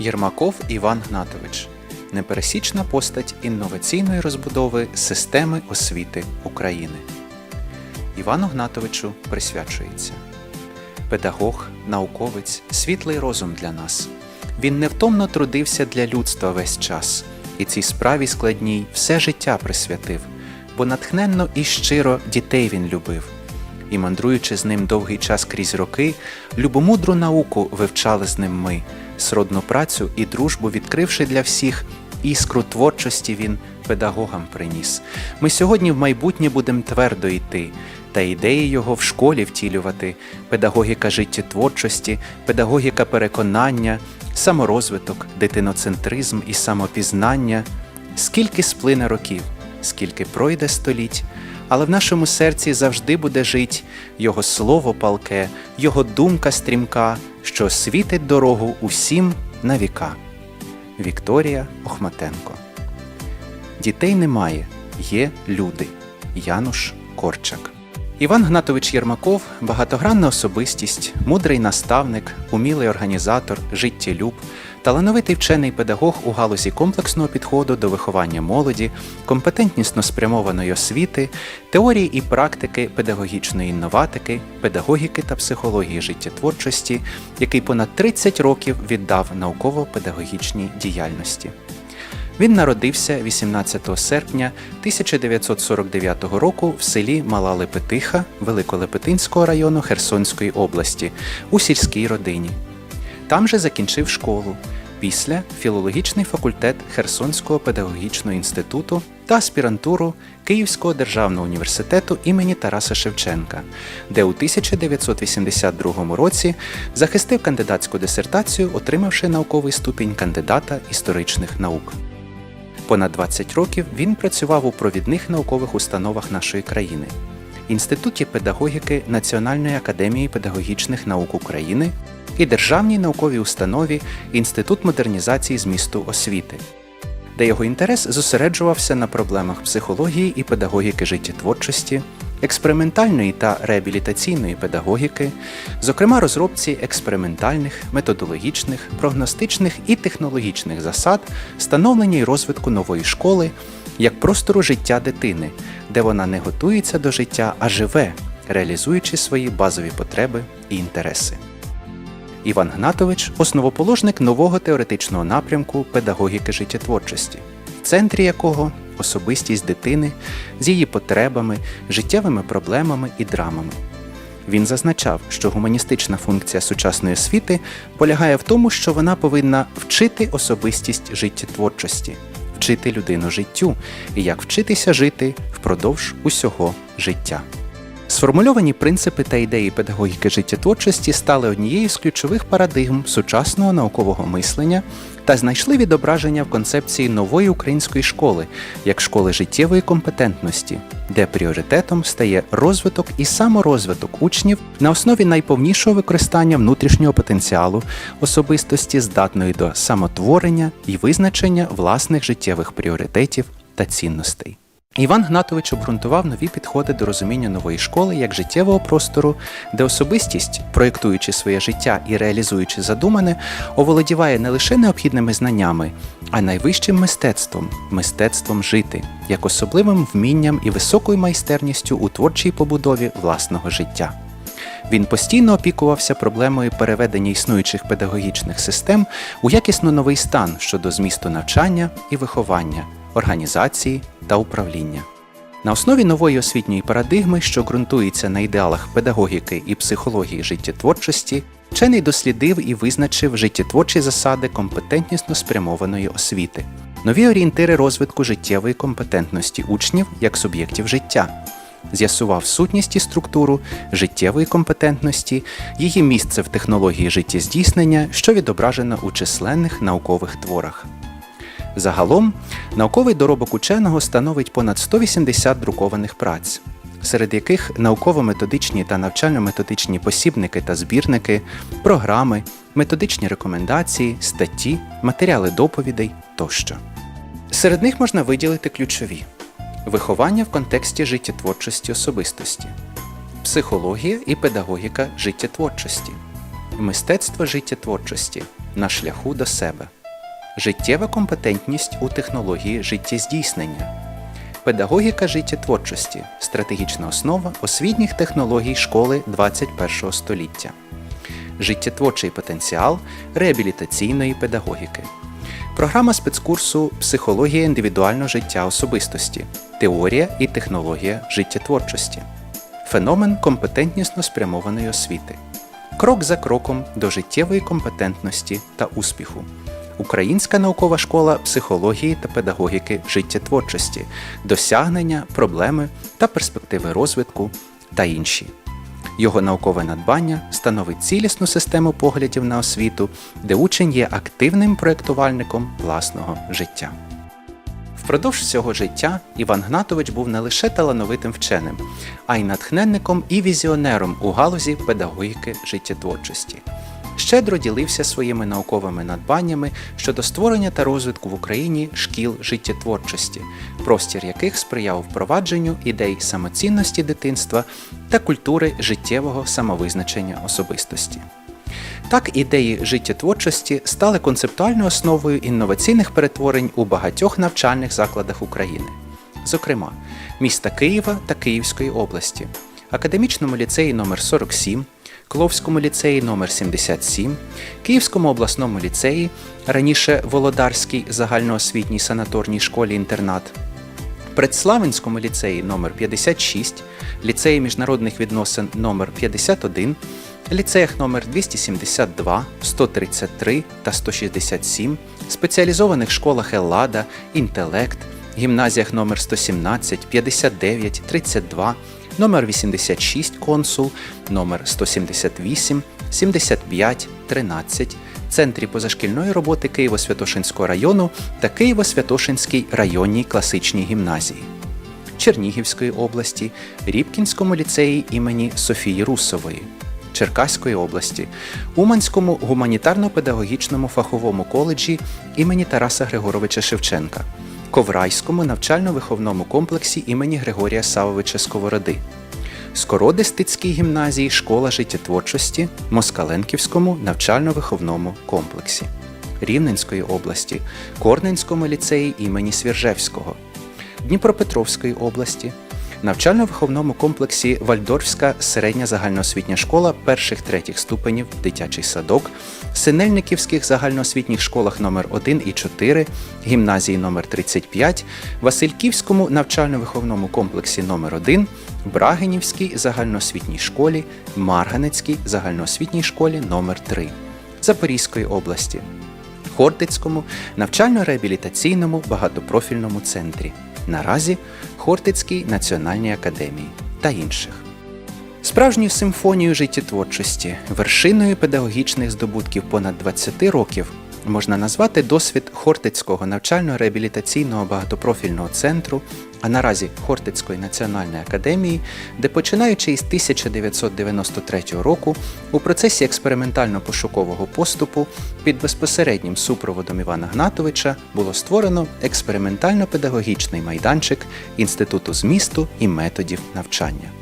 Єрмаков Іван Гнатович непересічна постать інноваційної розбудови системи освіти України. Івану Гнатовичу присвячується педагог, науковець, світлий розум для нас. Він невтомно трудився для людства весь час і цій справі складній все життя присвятив, бо натхненно і щиро дітей він любив. І мандруючи з ним довгий час крізь роки, любомудру науку вивчали з ним ми, сродну працю і дружбу відкривши для всіх, іскру творчості він педагогам приніс. Ми сьогодні в майбутнє будемо твердо йти, та ідеї його в школі втілювати, педагогіка життєтворчості, педагогіка переконання, саморозвиток, дитиноцентризм і самопізнання. Скільки сплине років, скільки пройде століть, але в нашому серці завжди буде жить Його слово палке, Його думка стрімка, що світить дорогу усім на віка. Вікторія Охматенко. Дітей немає, є люди. Януш Корчак. Іван Гнатович Єрмаков багатогранна особистість, мудрий наставник, умілий організатор, життєлюб, талановитий вчений педагог у галузі комплексного підходу до виховання молоді, компетентнісно спрямованої освіти, теорії і практики педагогічної інноватики, педагогіки та психології життєтворчості, який понад 30 років віддав науково-педагогічній діяльності. Він народився 18 серпня 1949 року в селі Мала Лепетиха Великолепетинського району Херсонської області у сільській родині. Там же закінчив школу. Після філологічний факультет Херсонського педагогічного інституту та аспірантуру Київського державного університету імені Тараса Шевченка, де у 1982 році захистив кандидатську дисертацію, отримавши науковий ступінь кандидата історичних наук. Понад 20 років він працював у провідних наукових установах нашої країни Інституті педагогіки Національної академії педагогічних наук України і Державній науковій установі Інститут модернізації змісту освіти, де його інтерес зосереджувався на проблемах психології і педагогіки життєтворчості, експериментальної та реабілітаційної педагогіки, зокрема розробці експериментальних, методологічних, прогностичних і технологічних засад, становлення і розвитку нової школи як простору життя дитини, де вона не готується до життя, а живе, реалізуючи свої базові потреби і інтереси. Іван Гнатович основоположник нового теоретичного напрямку педагогіки життєтворчості, в центрі якого особистість дитини з її потребами, життєвими проблемами і драмами. Він зазначав, що гуманістична функція сучасної освіти полягає в тому, що вона повинна вчити особистість життєтворчості, вчити людину життю і як вчитися жити впродовж усього життя. Сформульовані принципи та ідеї педагогіки життєтворчості стали однією з ключових парадигм сучасного наукового мислення та знайшли відображення в концепції нової української школи як школи життєвої компетентності, де пріоритетом стає розвиток і саморозвиток учнів на основі найповнішого використання внутрішнього потенціалу особистості, здатної до самотворення і визначення власних життєвих пріоритетів та цінностей. Іван Гнатович обґрунтував нові підходи до розуміння нової школи як життєвого простору, де особистість, проєктуючи своє життя і реалізуючи задумане, оволодіває не лише необхідними знаннями, а найвищим мистецтвом мистецтвом жити, як особливим вмінням і високою майстерністю у творчій побудові власного життя. Він постійно опікувався проблемою переведення існуючих педагогічних систем у якісно новий стан щодо змісту навчання і виховання, організації та управління. На основі нової освітньої парадигми, що ґрунтується на ідеалах педагогіки і психології життєтворчості, вчений дослідив і визначив життєтворчі засади компетентнісно спрямованої освіти, нові орієнтири розвитку життєвої компетентності учнів як суб'єктів життя, з'ясував сутність і структуру життєвої компетентності, її місце в технології життєздійснення, що відображено у численних наукових творах. Загалом, науковий доробок ученого становить понад 180 друкованих праць, серед яких науково-методичні та навчально-методичні посібники та збірники, програми, методичні рекомендації, статті, матеріали доповідей тощо. Серед них можна виділити ключові: виховання в контексті життєтворчості особистості, психологія і педагогіка життєтворчості, Мистецтво життєтворчості на шляху до себе. Життєва компетентність у технології життєздійснення. Педагогіка життєтворчості стратегічна основа освітніх технологій школи 21 століття. Життєтворчий потенціал реабілітаційної педагогіки. Програма спецкурсу Психологія індивідуального життя особистості. Теорія і технологія життєтворчості. Феномен компетентнісно спрямованої освіти. Крок за кроком до життєвої компетентності та успіху. Українська наукова школа психології та педагогіки життєтворчості, досягнення, проблеми та перспективи розвитку та інші. Його наукове надбання становить цілісну систему поглядів на освіту, де учень є активним проєктувальником власного життя. Впродовж всього життя Іван Гнатович був не лише талановитим вченим, а й натхненником і візіонером у галузі педагогіки життєтворчості. Щедро ділився своїми науковими надбаннями щодо створення та розвитку в Україні шкіл життєтворчості, простір яких сприяв впровадженню ідей самоцінності дитинства та культури життєвого самовизначення особистості. Так, ідеї життєтворчості стали концептуальною основою інноваційних перетворень у багатьох навчальних закладах України, зокрема, міста Києва та Київської області, академічному ліцеї номер 47 Кловському ліцеї номер 77 Київському обласному ліцеї, раніше Володарській загальноосвітній санаторній школі-інтернат, Предславинському ліцеї номер 56 ліцеї міжнародних відносин номер 51 ліцеях номер 272, 133 та 167, спеціалізованих школах Еллада, Інтелект, гімназіях номер 117, 59, 32, номер 86 консул, номер 178, 75, 13, Центрі позашкільної роботи Києво-Святошинського району та Києво-Святошинській районній класичній гімназії. Чернігівської області, Рібкінському ліцеї імені Софії Русової, Черкаської області, Уманському гуманітарно-педагогічному фаховому коледжі імені Тараса Григоровича Шевченка, Коврайському навчально-виховному комплексі імені Григорія Савовича Сковороди, Скородистицькій гімназії Школа життєтворчості Москаленківському навчально-виховному комплексі, Рівненської області, Корненському ліцеї імені Свіржевського, Дніпропетровської області, навчально-виховному комплексі Вальдорфська середня загальноосвітня школа перших третіх ступенів дитячий садок, Синельниківських загальноосвітніх школах номер 1 і 4, гімназії номер 35, Васильківському навчально-виховному комплексі номер 1 Брагинівській загальноосвітній школі, Марганецькій загальноосвітній школі номер 3 Запорізької області. Хортицькому навчально-реабілітаційному багатопрофільному центрі, наразі Хортицькій національній академії та інших. Справжню симфонію життєтворчості, вершиною педагогічних здобутків понад 20 років можна назвати досвід Хортицького навчально-реабілітаційного багатопрофільного центру, а наразі Хортицької національної академії, де починаючи із 1993 року у процесі експериментально-пошукового поступу під безпосереднім супроводом Івана Гнатовича було створено експериментально-педагогічний майданчик Інституту змісту і методів навчання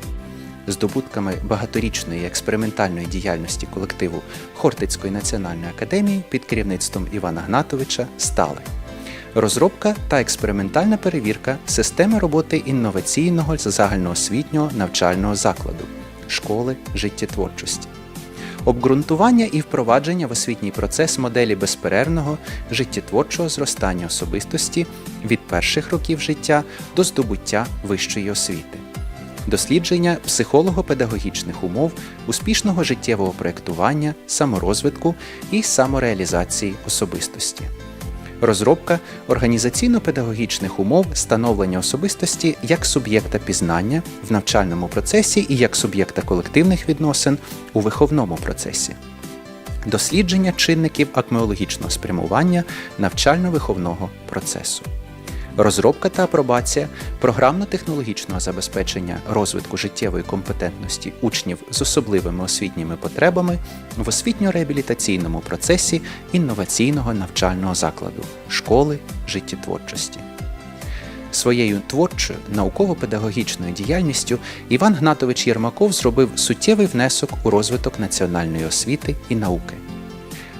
здобутками багаторічної експериментальної діяльності колективу Хортицької національної академії під керівництвом Івана Гнатовича стали розробка та експериментальна перевірка системи роботи інноваційного загальноосвітнього навчального закладу школи життєтворчості. Обґрунтування і впровадження в освітній процес моделі безперервного життєтворчого зростання особистості від перших років життя до здобуття вищої освіти дослідження психолого-педагогічних умов успішного життєвого проєктування, саморозвитку і самореалізації особистості, розробка організаційно-педагогічних умов становлення особистості як суб'єкта пізнання в навчальному процесі і як суб'єкта колективних відносин у виховному процесі. Дослідження чинників акмеологічного спрямування навчально-виховного процесу розробка та апробація програмно-технологічного забезпечення розвитку життєвої компетентності учнів з особливими освітніми потребами в освітньо-реабілітаційному процесі інноваційного навчального закладу школи життєтворчості. Своєю творчою науково-педагогічною діяльністю Іван Гнатович Єрмаков зробив суттєвий внесок у розвиток національної освіти і науки.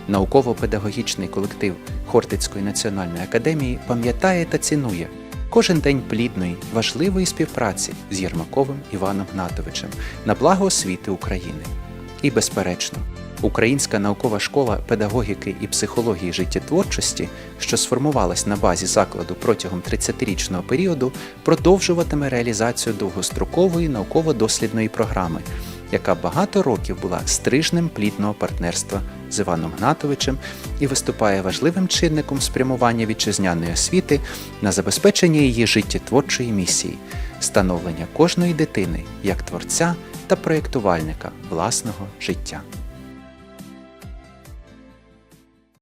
Науково-педагогічний колектив Хортицької національної академії пам'ятає та цінує кожен день плідної, важливої співпраці з Єрмаковим Іваном Гнатовичем на благо освіти України. І, безперечно, Українська наукова школа педагогіки і психології життєтворчості, що сформувалась на базі закладу протягом 30-річного періоду, продовжуватиме реалізацію довгострокової науково-дослідної програми, яка багато років була стрижнем плідного партнерства з Іваном Гнатовичем і виступає важливим чинником спрямування вітчизняної освіти на забезпечення її життєтворчої місії, становлення кожної дитини як творця та проєктувальника власного життя.